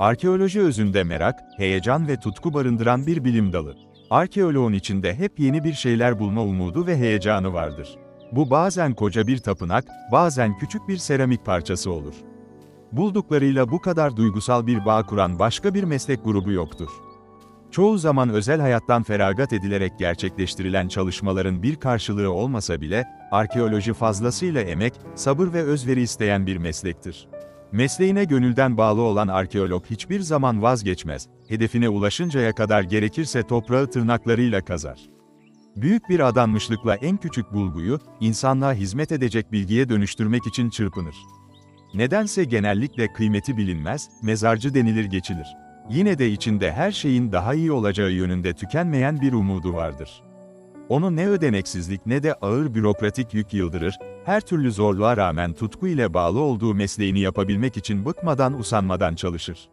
Arkeoloji özünde merak, heyecan ve tutku barındıran bir bilim dalı. Arkeoloğun içinde hep yeni bir şeyler bulma umudu ve heyecanı vardır. Bu bazen koca bir tapınak, bazen küçük bir seramik parçası olur. Bulduklarıyla bu kadar duygusal bir bağ kuran başka bir meslek grubu yoktur. Çoğu zaman özel hayattan feragat edilerek gerçekleştirilen çalışmaların bir karşılığı olmasa bile, arkeoloji fazlasıyla emek, sabır ve özveri isteyen bir meslektir. Mesleğine gönülden bağlı olan arkeolog hiçbir zaman vazgeçmez, hedefine ulaşıncaya kadar gerekirse toprağı tırnaklarıyla kazar. Büyük bir adanmışlıkla en küçük bulguyu, insanlığa hizmet edecek bilgiye dönüştürmek için çırpınır. Nedense genellikle kıymeti bilinmez, mezarcı denilir geçilir. Yine de içinde her şeyin daha iyi olacağı yönünde tükenmeyen bir umudu vardır. Onu ne ödeneksizlik ne de ağır bürokratik yük yıldırır, her türlü zorluğa rağmen tutku ile bağlı olduğu mesleğini yapabilmek için bıkmadan usanmadan çalışır.